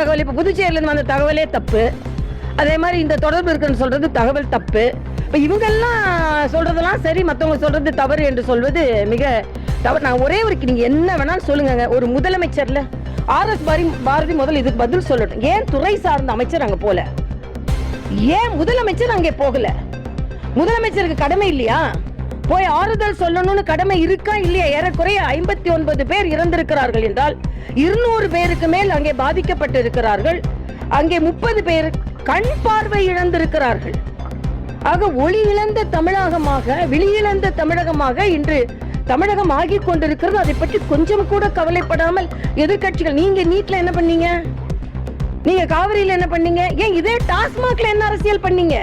தகவல் இப்போ புதுச்சேரியிலேருந்து வந்த தகவலே தப்பு. அதே மாதிரி இந்த தொடர்பு இருக்குன்னு சொல்கிறது தகவல் தப்பு. இப்போ இவங்கெல்லாம் சொல்கிறதெல்லாம் சரி மற்றவங்க சொல்கிறது தவறு என்று சொல்வது மிக தவறு. நான் ஒரே ஒரு நீங்கள் என்ன வேணாலும் சொல்லுங்க ஒரு முதலமைச்சரில் ஆர்எஸ் பாரி பாரதி பாரதி இதுக்கு பதில் சொல்லட்டும். ஏன் துறை சார்ந்த அமைச்சர் அங்கே போகல ஏன் முதலமைச்சர் அங்கே போகல? முதலமைச்சருக்கு கடமை இல்லையா? போய் ஆறுதல் சொல்லணும்னு கடமை இருக்கா இல்லையா? ஏறக்குறைய ஐம்பத்தி ஒன்பது பேர் இறந்திருக்கிறார்கள் என்றால் இருநூறு பேருக்கு மேல் அங்கே பாதிக்கப்பட்டு இருக்கிறார்கள் அங்கே முப்பது பேர் கண் பார்வை இழந்திருக்கிறார்கள். ஆக ஒளி இழந்த தமிழகமாக வெளியிழந்த தமிழகமாக இன்று தமிழகம் ஆகி கொண்டிருக்கிறது. அதை பற்றி கொஞ்சம் கூட கவலைப்படாமல் எதிர்க்கட்சிகள் நீங்க நீட்ல என்ன பண்ணீங்க? நீங்க காவிரியில என்ன பண்ணீங்க? ஏன் இதே டாஸ்மாக்ல என்ன அரசியல் பண்ணீங்க?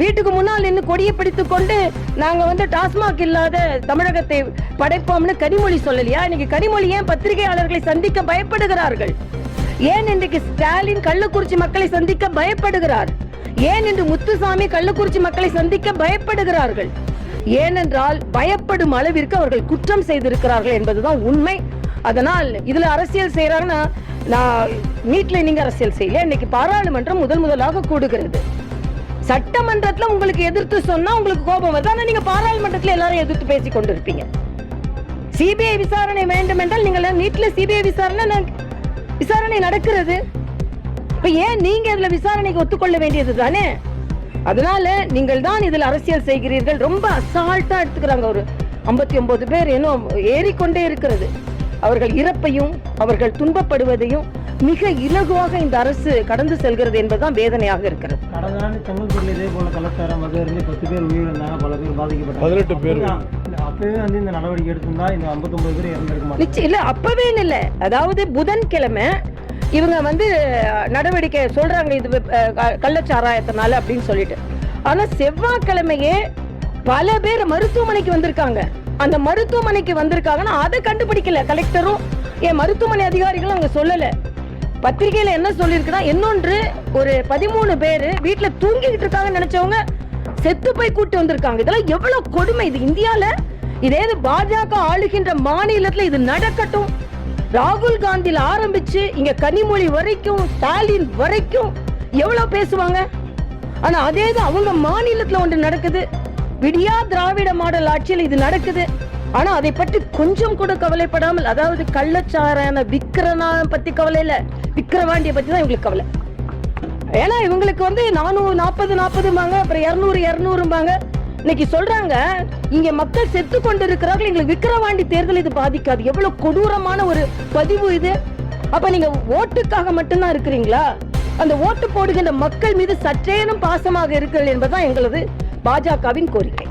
வீட்டுக்கு முன்னால் நின்று கொடியை பிடித்து கொண்டு நாங்க வந்து டாஸ்மாக் இல்லாத தமிழகத்தை படைப்போம்னு கனிமொழி சொல்லலையா? இன்னைக்கு கனிமொழி ஏன் பத்திரிகையாளர்களை சந்திக்க பயப்படுகிறார்கள்? ஏன் இன்றைக்கு ஸ்டாலின் கள்ளக்குறிச்சி மக்களை சந்திக்க பயப்படுகிறார்? ஏன் இன்று முத்துசாமி கள்ளக்குறிச்சி மக்களை சந்திக்க பயப்படுகிறார்கள்? ஏனென்றால் பயப்படும் அளவிற்கு அவர்கள் குற்றம் செய்திருக்கிறார்கள் என்பதுதான் உண்மை. அதனால் இதுல அரசியல் செய்யறாங்கன்னா நான் நீட்ல நீங்க அரசியல் செய்யல. இன்னைக்கு பாராளுமன்றம் முதல் முதலாக கூடுகிறது. சட்டமன்றத்துல உங்களுக்கு எதிர்த்து சொன்னா உங்களுக்கு கோபம் வருது. ஆனா நீங்க பாராளுமன்றத்துல எல்லாரும் எதிர்த்து பேசி கொண்டிருப்பீங்க. சிபிஐ விசாரணை வேண்டும் என்றால் நீங்கள் நீட்ல சிபிஐ விசாரணை ந- விசாரணை நடக்கிறது. இப்ப ஏன் நீங்க இதுல விசாரணைக்கு ஒத்துக்கொள்ள வேண்டியது தானே? அதனால நீங்கள் தான் இதில் அரசியல் செய்கிறீர்கள். ரொம்ப அசால்ட்டா எடுத்துக்கிறாங்க ஒரு ஐம்பத்தி ஒன்பது பேர் இன்னும் ஏறிக்கொண்டே இருக்கிறது. அவர்கள் இறப்பையும் அவர்கள் துன்பப்படுவதையும் மிக இலகுவாக இந்த அரசு கடந்து செல்கிறது என்பதுதான் வேதனையாக இருக்கிறது. கடந்த செங்கல்பட்டுல இதே போல கலாச்சாரம் அது இருந்து பத்து பேர் உயிரிழந்தாங்க பல பேர் பாதிக்கப்பட்டாங்க. பதினெட்டு பேர். அப்பவே- அப்பவே வந்து இந்த நடவடிக்கை எடுத்திருந்தா இந்த 59 பேர் இறந்திருக்க மாட்டாங்க. இல்ல அப்பவே இல்ல அதாவது புதன்கிழமை இவங்க வந்து நடவடிக்கை சொல்றாங்க இது கள்ளச்சாராயத்தினால அப்படின்னு சொல்லிட்டு. ஆனா செவ்வாய்க்கிழமையே பல பேர் மருத்துவமனைக்கு வந்திருக்காங்க. அந்த மருத்துவமனைக்கு வந்திருக்காங்கன்னா அதை கண்டுபிடிக்கல. கலெக்டரும் என் மருத்துவமனை அதிகாரிகளும் அங்க சொல்லல. பத்திரிகையில என்ன சொல்லியிருக்குன்னா இன்னொன்று ஒரு பதிமூணு பேரு வீட்டுல தூங்கிக்கிட்டு இருக்காங்கன்னு நினைச்சவங்க செத்து போய் கூட்டி வந்திருக்காங்க. இதெல்லாம் எவ்வளவு கொடுமை. இது இந்தியால இதே இது பாஜக ஆளுகின்ற மாநிலத்துல இது நடக்கட்டும். ராகுல் காந்தியில் ஆரம்பிச்சு இங்க கனிமொழி வரைக்கும் ஸ்டாலின் வரைக்கும் எவ்வளவு பேசுவாங்க? ஆனா அதே தான் அவங்க மாநிலத்துல ஒன்று நடக்குது. விடியா திராவிட மாடல் ஆட்சியில் இது நடக்குது. ஆனா அதை பற்றி கொஞ்சம் கூட கவலைப்படாமல் அதாவது கள்ளச்சாரான விக்கிரனா பத்தி கவலை இல்லை. விக்கிரவாண்டிய பத்தி தான் இவங்களுக்கு கவலை. ஏன்னா இவங்களுக்கு வந்து நானூறு நாற்பது நாற்பதும்பாங்க அப்புறம் இரநூறு இரநூறும்பாங்க. இன்னைக்கு சொல்றாங்க இங்க மக்கள் செத்து கொண்டு இருக்கிறார்கள் எங்களுக்கு விக்கிரவாண்டி தேர்தல் இது பாதிக்காது. எவ்வளவு கொடூரமான ஒரு பதிவு இது. அப்ப நீங்க ஓட்டுக்காக மட்டும்தான் இருக்கிறீங்களா? அந்த ஓட்டு போடுகின்ற மக்கள் மீது சற்றேனும் பாசமாக இருக்கிறீர்கள் என்பதுதான் எங்களது பாஜகவின் கோரிக்கை.